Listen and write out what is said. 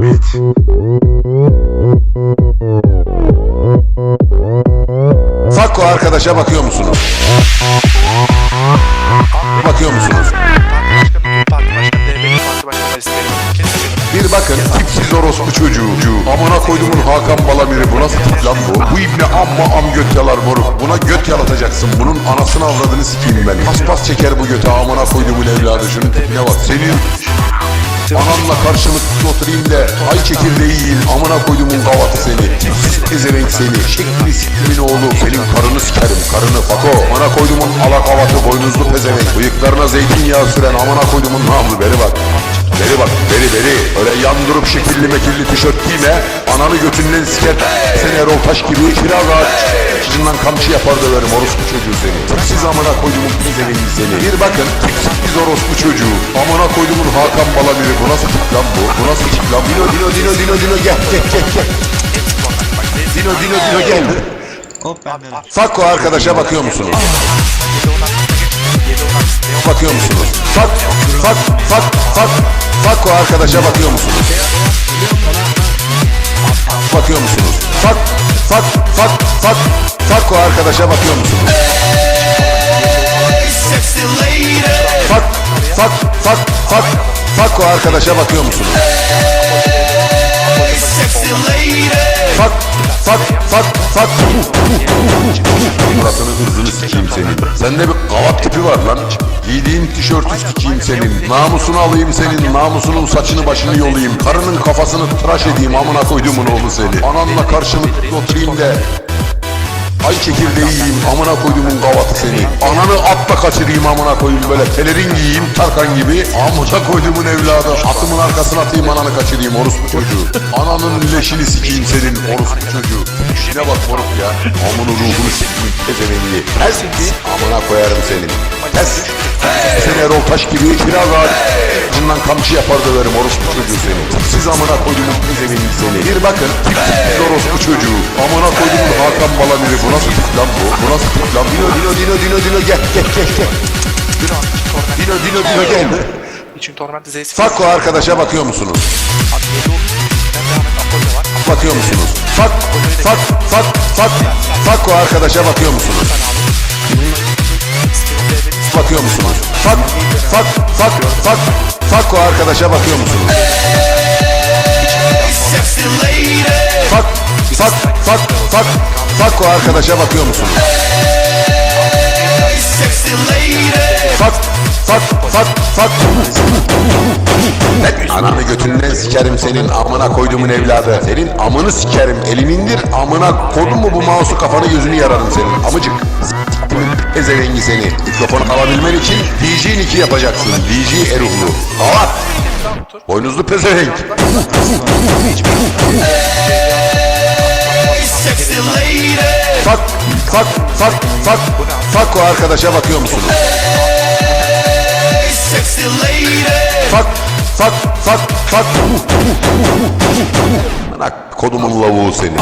Ahmet. Fakko arkadaşa bakıyor musunuz? Bakıyor musunuz? Bir bakın tipsiz orospu çocuğu. Amına koydumun Hakan Balamir'i bu nasıl tip lan bu? Bu ibne amma am göt yalar moruk. Buna göt yalatacaksın. Bunun anasını avradını sikeyim ben. Paspas çeker bu göte amına koydumun evladı. Şunun tipine bak. Senin Anamla karşılıklı oturayım da ay çekirdeği yiyin amına koydumun gavatı seni. Tipsiz pezevenk seni. Şeklini siktimin oğlu. Senin karını sikerim. Karını fako. Amına koydumun alak havatı boynuzlu pezevenk. Bıyıklarına zeytinyağı süren amına koydumun namlu. Beri bak. Beri bak. Beri beri. Öyle yandırıp şekilli mekilli tişört giyme. Ananı götünden siker. Sen Erol Taş gibi kiraz ağaç Kıçından kamçı yapar döverim orospu çocuğu seni. Tipsiz amına koydumun pezevenki seni. Bir bakın tipsiz orospu çocuğu Amına koydumun Hakan Balamir'i Bu nasıl tip lan bu? Bu nasıl tip lan? Dino Dino Dino Dino Dino gel gel gel gel Dino Dino Dino gel Fakko arkadaşa bakıyor musunuz? Bakıyor musunuz? Fak, fak, fak, fak, Fakko arkadaşa bakıyor musunuz? Bakıyor musunuz? Fak, fak, fak, fak, Fakko arkadaşa bakıyor musunuz? Fak, fak, fak, Fakko arkadaşa bakıyor musunuz? Fak, fak, fak, fak. Murat'ını hırzını sikeyim senin. Sende bir gavat tipi var lan. Giydiğin tişörtü sikeyim senin. Namusunu alayım senin. Namusunun saçını başını yolayım. Karının kafasını tıraş edeyim. Amına koyduğumun oğlu seni. Ananla karşılıklı oturayım da Ay çekirdeği yiyeyim amına koyduğumun gavatı seni. Ananı atla kaçırayım amına koyayım böyle pelerin giyeyim Tarkan gibi. Amına koyduğumun evladı. Atımın arkasına atayım ananı kaçırayım orospu çocuğu. Ananın leşini sikeyim senin orospu çocuğu. İşine bak moruk ya. Amının ruhunu sikeyim pezevengi. Ters amına koyarım senin. Ters. Sen Erol Taş gibi kiraz ağacı. Bundan kamçı yapar döverim orospu çocuğu seni. Siz amına koyduğumun pezevengi seni. Bir bakın tipsiz orospu çocuğu. Amına koyduğumun Hakan Balamir'i bu nasıl tip lan bu? Bu nasıl tip lan? Dino Dino Dino Dino Dino gel gel gel gel. Dino Dino Dino gel. İçin Torment Z'si. Fakko arkadaşa bakıyor musunuz? Abi yedi. Bakıyor musunuz? Fak fak fak fak Fakko arkadaşa bakıyor musunuz? Bakıyor musunuz? Fak fak fak fak Fakko arkadaşa bakıyor musunuz? Fak fak fak fak Fakko arkadaşa bakıyor musunuz? Fak fak fak fak Ananı götünden sikerim senin amına koyduğumun evladı. Senin amını sikerim. Elini indir amına koydun mu bu mouse'u kafanı gözünü yararım senin. Amıcık. Pezevengi seni. Mikrofonu alabilmen için DJ Nick'i yapacaksın. DJ Eruhlu. Avat. Boynuzlu pezevenk. Fak, fak, fak, fak. Fakko arkadaşa bakıyor musunuz? Fak, fak, fak, fak. Ana kodumun lavuğu seni.